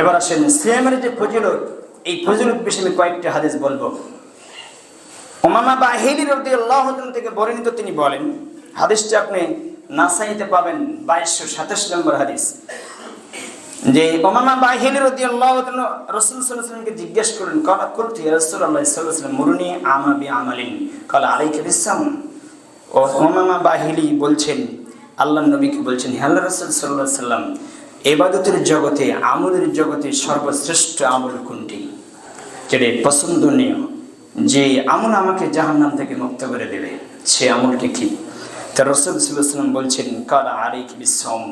এবার আসেন সিয়ামের যে ফজিলত এই ফজিলত বিষয়ে আমি কয়েকটি হাদিস বলব। ওমামা বাহিনী রদি আল্লাহ থেকে বর্ণিত তিনি বলেন, হাদিসটি আপনি নাসাইতে পাবেন বাইশশো সাতাশ নম্বর হাদিস। যে ওমামা বাহিনী রদি আল্লাহ রসুল সাল্লামকে জিজ্ঞেস করলেন, কলা কুলতি রসুল আল্লাহ সাল্লাম মুরুনি আমা বি আমালিন কলা আলাইকে বিশ্বাম ও ওমামা বাহিলি বলছেন আল্লাহ নবীকে বলছেন হ্যাল্লা রসুল সাল্লাহ সাল্লাম এবাদতের জগতে, আমলের জগতে সর্বশ্রেষ্ঠ আমল কোনটি? যেটা পছন্দনীয়, যে আমল আমাকে জাহান্নাম থেকে মুক্ত করে দেবে, সে আমলটি কি? তা রসুল সাল্লাম বলছেন, কালা আরিক বিশ্বম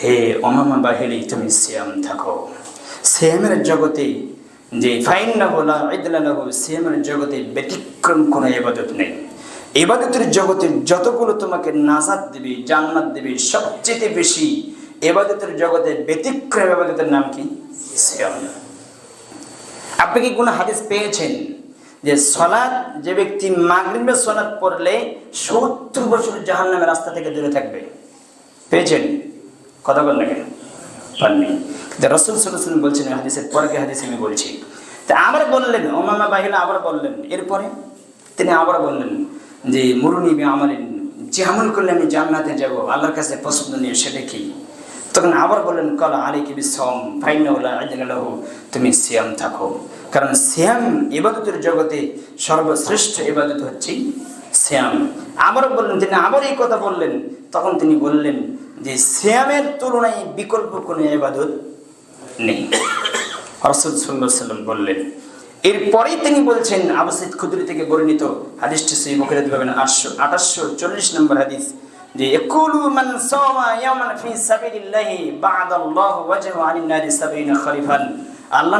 হে অমামা বাহিরি তুমি শ্যাম থাকো। শ্যামের জগতে যে ফাইন না হলা ইদলা না শ্যামের জগতে ব্যতিক্রম কোনো এবাদত নেই। এবাদতের জগতে যতগুলো তোমাকে নাজাদ দেবে, জান্নাত দেবে, সবচেয়ে বেশি এবাদতের জগতে ব্যতিক্রম এবাদতের নাম কি? শ্যাম আপনি কি কোনো হাদিস পেয়েছেন যে সলাদ যে ব্যক্তি মাগরিবের সলাদ পড়লে সত্তর বছর জাহান রাস্তা থেকে দূরে থাকবে? পেয়েছেন? কথা বল কেন? পাননি। রসুল সাল্লাম বলছেন হাদিসের পরে হাদিস আমি বলছি। তা আবার বললেন ওমামা বাহিলা আবার বললেন, এরপরে তিনি আবার বললেন যে, মুরুনি বি আমালিন যে আমল করলে আমি জান্নাতে যাব, আল্লাহর কাছে পছন্দ নিয়ে, সেটা কি? তখন আবার বললেন, কলা আলী কি বিশ্বম ফাইনাউল্লাহ তুমি সিয়াম থাকো। কারণ শ্যাম ইবাদতের জগতে সর্বশ্রেষ্ঠ ইবাদত হচ্ছে শ্যাম আবারও বললেন, তিনি আবার এই কথা বললেন। তখন তিনি বললেন যে শ্যামের তুলনায় বিকল্প কোনো ইবাদত নেই। রসুল সাল্লাহ সাল্লাম বললেন, এরপরেই তিনি বলছেন, আবু সৈদ খুদরি থেকে বর্ণিত হাদিসটি সেই মুখে পাবেন আটশো, আঠাশশো চল্লিশ নম্বর হাদিস যে মান সাওমা ইয়ামান ফি সাবিলিল্লাহি বা'দাল্লাহু ওয়াজহু আনিন নারি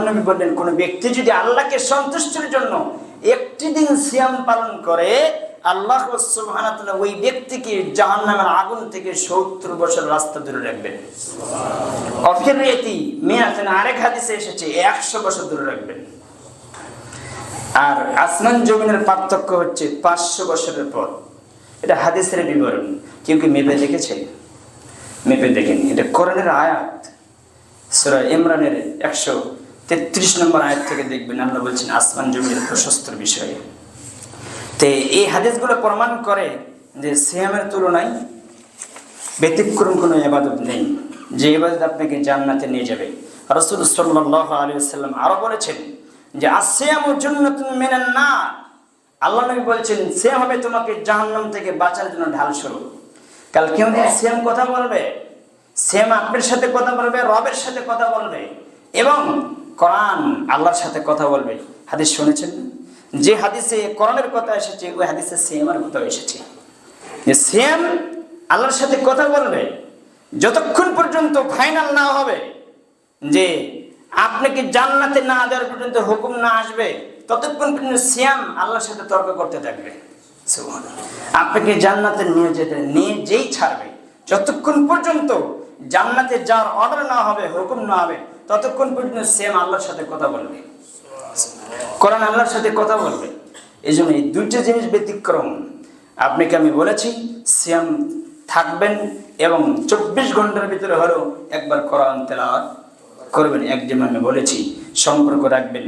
নবী বললেন, কোন ব্যক্তি যদি আল্লাহকে সন্তুষ্টির জন্য একটি দিন সিয়াম পালন করে, আল্লাহ ওই ব্যক্তিকে জাহান্নামের আগুন থেকে 70 বছর রাস্তা দূরে রাখবেন। অফিরিয়াতি মিয়াতেন আরেক হাদিসে এসেছে 100 বছর দূরে রাখবেন। আর আসমান জমিনের পার্থক্য হচ্ছে 500 বছরের পর। এটা হাদিসের বিবরণ। কেউ কি মেপে দেখেছে? মেপে দেখেনি। এটা কোরআনের আয়াত। সুরা ইমরানের একশো তেত্রিশ নম্বর আয়াত থেকে দেখবেন আল্লাহ বলছেন, আসমান জমির প্রশস্তর বিষয়ে। তে এই হাদিসগুলো প্রমাণ করে যে সিয়ামের তুলনায় ব্যতিক্রম কোনো এবাদত নেই। যে ইবাদত আপনাকে জান্নাতে নিয়ে যাবে। রসুল সাল্লাহ আলী সাল্লাম আরও বলেছেন যে আসিয়ামুর জন্য তুমি মেনেন না আল্লাহ নবী বলছেন, সে হবে তোমাকে জাহান্নাম থেকে বাঁচার জন্য ঢাল স্বরূপ। কাল কেউ শ্যাম কথা বলবে সেম আপনার সাথে কথা বলবে, রবের সাথে কথা বলবে এবং কোরআন আল্লাহর সাথে কথা বলবে। হাদিস শুনেছেন যে হাদিসে কোরআনের কথা এসেছে, ওই হাদিসে শ্যামের কথা এসেছে। যে শ্যাম আল্লাহর সাথে কথা বলবে, যতক্ষণ পর্যন্ত ফাইনাল না হবে, যে আপনাকে জান্নাতে না দেওয়ার পর্যন্ত হুকুম না আসবে ততক্ষণ পর্যন্ত শ্যাম আল্লাহর সাথে তর্ক করতে থাকবে। আপনাকে জান্নাতে নিয়ে যেতে, নিয়ে যেই ছাড়বে, যতক্ষণ পর্যন্ত জান্নাতে যার অর্ডার না হবে, হুকুম না হবে, ততক্ষণ পর্যন্ত শ্যাম আল্লাহর সাথে কথা বলবে। কোরআন আল্লাহর সাথে কথা বলবে। এই জন্য এই দুইটা জিনিস ব্যতিক্রম। আপনাকে আমি বলেছি শ্যাম থাকবেন এবং চব্বিশ ঘণ্টার ভিতরে হলেও একবার কোরআন তেলাওয়াত করবেন। এক যেমন আমি বলেছি, সম্পর্ক রাখবেন